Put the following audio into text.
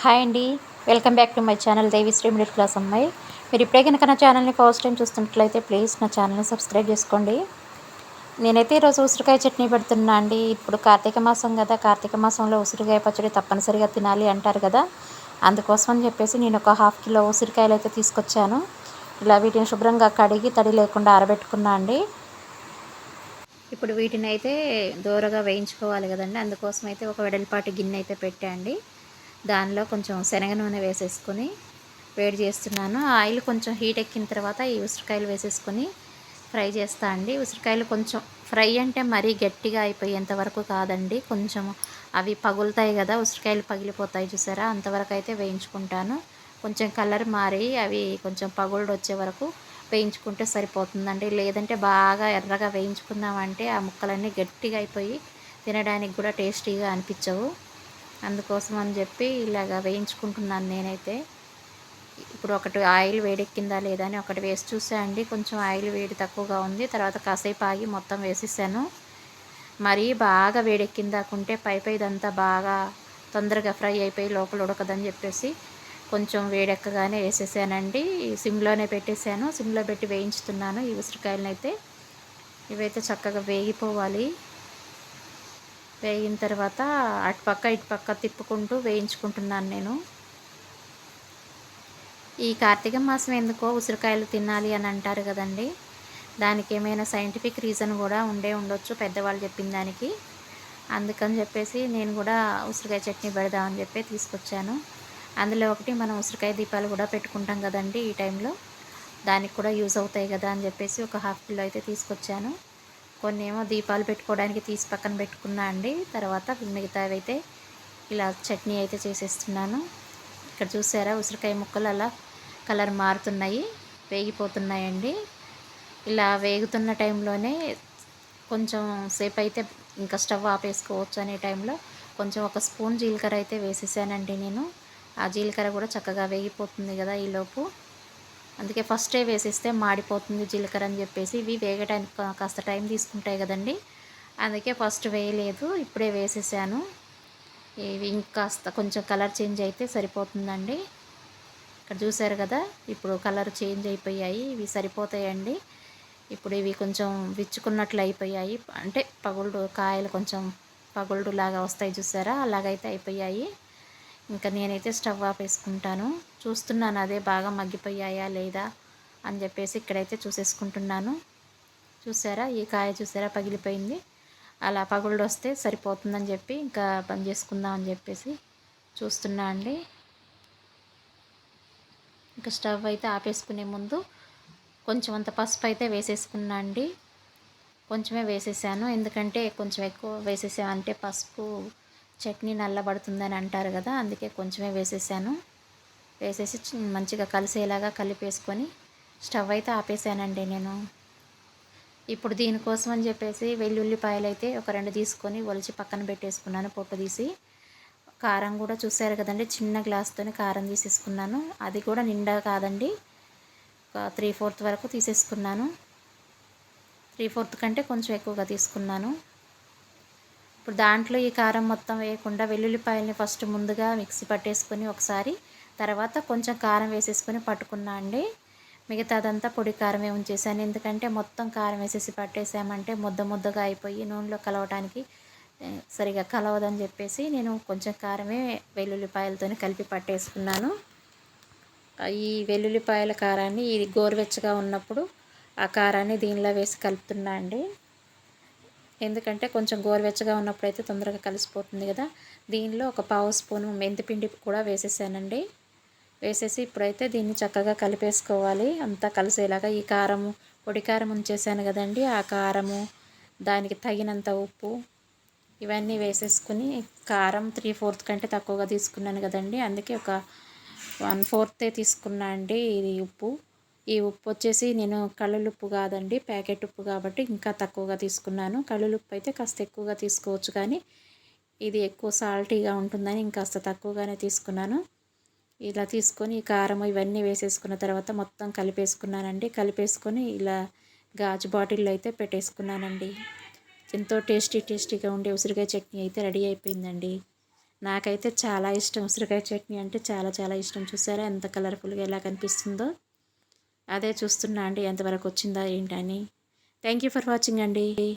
Hi అండి. Welcome back to my channel Devishri middle class అమ్మాయి. మీరు ఇప్పుడే కనుక నా ఛానల్ని ఫస్ట్ టైం చూస్తున్నట్లయితే ప్లీజ్ నా ఛానల్ని సబ్స్క్రైబ్ చేసుకోండి. నేనైతే ఈరోజు ఉసిరికాయ చట్నీ పెడుతున్నా అండి. ఇప్పుడు కార్తీక మాసం కదా కార్తీక మాసంలో ఉసిరికాయ పచ్చడి తప్పనిసరిగా తినాలి అంటారు కదా. అందుకోసం అని చెప్పేసి నేను ఒక హాఫ్ కిలో ఉసిరికాయలు అయితే తీసుకొచ్చాను. ఇలా వీటిని శుభ్రంగా కడిగి తడి లేకుండా ఆరబెట్టుకున్నా అండి. ఇప్పుడు వీటిని అయితే దూరగా వేయించుకోవాలి కదండి. అందుకోసం అయితే ఒక వెడల్పాటి గిన్నె అయితే పెట్టండి దానిలో కొంచెం శనగ నూనె వేసేసుకొని వేడి చేస్తున్నాను. ఆయిల్ కొంచెం హీట్ ఎక్కిన తర్వాత ఈ ఉసిరికాయలు వేసేసుకొని ఫ్రై చేస్తా అండి. ఉసిరికాయలు కొంచెం ఫ్రై అంటే మరీ గట్టిగా అయిపోయేంత వరకు కాదండి. కొంచెం అవి పగులుతాయి కదా ఉసిరికాయలు పగిలిపోతాయి చూసారా? అంతవరకు అయితే వేయించుకుంటాను. కొంచెం కలర్ మారి అవి కొంచెం పగుళ్ళు వచ్చే వరకు వేయించుకుంటే సరిపోతుందండి. లేదంటే బాగా ఎర్రగా వేయించుకుందామంటే ఆ ముక్కలన్నీ గట్టిగా అయిపోయి తినడానికి కూడా టేస్టీగా అనిపించవు. అందుకోసం అని చెప్పి ఇలాగ వేయించుకుంటున్నాను నేనైతే. ఇప్పుడు ఒకటి ఆయిల్ వేడెక్కిందా లేదా అని ఒకటి వేసి చూసా అండి. కొంచెం ఆయిల్ వేడి తక్కువగా ఉంది. తర్వాత కాసేపు ఆగి మొత్తం వేసేసాను. మరీ బాగా వేడెక్కిందాకుంటే పై పై ఇదంతా బాగా తొందరగా ఫ్రై అయిపోయి లోపల ఉడకదని చెప్పేసి కొంచెం వేడెక్కగానే వేసేసానండి. సిమ్లోనే పెట్టేశాను. సిమ్లో పెట్టి వేయించుతున్నాను ఈ ఉసిరికాయలనైతే. ఇవైతే చక్కగా వేగిపోవాలి. వేగిన తర్వాత అటుపక్క ఇటుపక్క తిప్పుకుంటూ వేయించుకుంటున్నాను నేను. ఈ కార్తీక మాసం ఎందుకో ఉసిరికాయలు తినాలి అని అంటారు కదండి. దానికి ఏమైనా సైంటిఫిక్ రీజన్ కూడా ఉండే ఉండొచ్చు పెద్దవాళ్ళు చెప్పిన దానికి. అందుకని చెప్పేసి నేను కూడా ఉసిరికాయ చట్నీ పెడదామని చెప్పి తీసుకొచ్చాను. అందులో ఒకటి మనం ఉసిరికాయ దీపాలు కూడా పెట్టుకుంటాం కదండి ఈ టైంలో దానికి కూడా యూజ్ అవుతాయి కదా అని చెప్పేసి ఒక హాఫ్ కిలో అయితే తీసుకొచ్చాను. కొన్ని ఏమో దీపాలు పెట్టుకోవడానికి తీసి పక్కన పెట్టుకున్నా అండి. తర్వాత మిగతావి అయితే ఇలా చట్నీ అయితే చేసేస్తున్నాను. ఇక్కడ చూసారా ఉసిరికాయ ముక్కలు అలా కలర్ మారుతున్నాయి వేగిపోతున్నాయండి. ఇలా వేగుతున్న టైంలోనే కొంచెం సేపు అయితే ఇంకా స్టవ్ ఆపేసుకోవచ్చు అనే టైంలో కొంచెం ఒక స్పూన్ జీలకర్ర అయితే వేసేసానండి నేను. ఆ జీలకర్ర కూడా చక్కగా వేగిపోతుంది కదా ఈలోపు. అందుకే ఫస్టే వేసేస్తే మాడిపోతుంది జీలకర్ర అని చెప్పేసి ఇవి వేగటానికి కాస్త టైం తీసుకుంటాయి కదండి. అందుకే ఫస్ట్ వేయలేదు ఇప్పుడే వేసేసాను. ఇవి ఇంకాస్త కొంచెం కలర్ చేంజ్ అయితే సరిపోతుందండి. ఇక్కడ చూసారు కదా ఇప్పుడు కలర్ చేంజ్ అయిపోయాయి ఇవి సరిపోతాయండి. ఇప్పుడు ఇవి కొంచెం విచ్చుకున్నట్లు అయిపోయాయి. అంటే పగుళ్ళు కాయలు కొంచెం పగుళ్ళు లాగా వస్తాయి చూసారా? అలాగైతే అయిపోయాయి. ఇంకా నేనైతే స్టవ్ ఆపేసుకుంటాను. చూస్తున్నాను అదే బాగా మగ్గిపోయాయా లేదా అని చెప్పేసి ఇక్కడైతే చూసేసుకుంటున్నాను. చూసారా? ఈ కాయ చూసారా? పగిలిపోయింది. అలా పగుళ్ళు వస్తే సరిపోతుందని చెప్పి ఇంకా బంద్ చేసుకుందాం అని చెప్పేసి చూస్తున్నా అండి. ఇంకా స్టవ్ అయితే ఆపేసుకునే ముందు కొంచెం అంత పసుపు అయితే వేసేసుకున్నా అండి. కొంచెమే వేసేసాను. ఎందుకంటే కొంచెం ఎక్కువ వేసేసామంటే పసుపు చట్నీ నల్లబడుతుందని అంటారు కదా అందుకే కొంచెమే వేసేసాను. వేసేసి మంచిగా కలిసేలాగా కలిపేసుకొని స్టవ్ అయితే ఆపేసానండి నేను. ఇప్పుడు దీనికోసం అని చెప్పేసి వెల్లుల్లిపాయలు అయితే ఒక రెండు తీసుకొని ఒలిచి పక్కన పెట్టేసుకున్నాను పొట్టు తీసి. కారం కూడా చూసారు కదండి చిన్న గ్లాస్తో కారం తీసేసుకున్నాను. అది కూడా నిండా కాదండి ఒక త్రీ ఫోర్త్ వరకు తీసేసుకున్నాను. త్రీ ఫోర్త్ కంటే కొంచెం ఎక్కువగా తీసుకున్నాను. ఇప్పుడు దాంట్లో ఈ కారం మొత్తం వేయకుండా వెల్లుల్లిపాయల్ని ఫస్ట్ ముందుగా మిక్సీ పట్టేసుకొని ఒకసారి తర్వాత కొంచెం కారం వేసేసుకొని పట్టుకున్నా అండి. మిగతా అదంతా పొడి కారమే ఉంచేసాను ఎందుకంటే మొత్తం కారం వేసేసి పట్టేసామంటే ముద్ద ముద్దగా అయిపోయి నూనెలో కలవటానికి సరిగా కలవదని చెప్పేసి నేను కొంచెం కారమే వెల్లుల్లిపాయలతో కలిపి పట్టేసుకున్నాను. ఈ వెల్లుల్లిపాయల కారాన్ని ఇది గోరువెచ్చగా ఉన్నప్పుడు ఆ కారాన్ని దీనిలో వేసి కలుపుతున్నా అండి. ఎందుకంటే కొంచెం గోరువెచ్చగా ఉన్నప్పుడు అయితే తొందరగా కలిసిపోతుంది కదా. దీనిలో ఒక పావు స్పూను మెంతిపిండి కూడా వేసేసానండి. వేసేసి ఇప్పుడైతే దీన్ని చక్కగా కలిపేసుకోవాలి. అంతా కలిసేలాగా ఈ కారము పొడి కారం ఉంచేసాను కదండి. ఆ కారము దానికి తగినంత ఉప్పు ఇవన్నీ వేసేసుకుని కారం త్రీ ఫోర్త్ కంటే తక్కువగా తీసుకున్నాను కదండి. అందుకే ఒక వన్ ఫోర్తే తీసుకున్నా అండి ఇది ఉప్పు. ఈ ఉప్పు వచ్చేసి నేను ఉప్పు కాదండి ప్యాకెట్ ఉప్పు కాబట్టి ఇంకా తక్కువగా తీసుకున్నాను. ఉప్పు అయితే కాస్త ఎక్కువగా తీసుకోవచ్చు కానీ ఇది ఎక్కువ సాల్టీగా ఉంటుందని ఇంకాస్త తక్కువగానే తీసుకున్నాను. ఇలా తీసుకొని కారం ఇవన్నీ వేసేసుకున్న తర్వాత మొత్తం కలిపేసుకున్నానండి. కలిపేసుకొని ఇలా గాజు బాటిల్లో అయితే పెట్టేసుకున్నానండి. ఎంతో టేస్టీ టేస్టీగా ఉండే ఉసిరికాయ చట్నీ అయితే రెడీ అయిపోయిందండి. నాకైతే చాలా ఇష్టం ఉసిరికాయ చట్నీ అంటే చాలా చాలా ఇష్టం. చూసారా ఎంత కలర్ఫుల్గా ఎలా కనిపిస్తుందో. అదే చూస్తున్నా అండి ఎంతవరకు వచ్చిందా ఏంటని. థ్యాంక్ యూ ఫర్ వాచింగ్ అండి.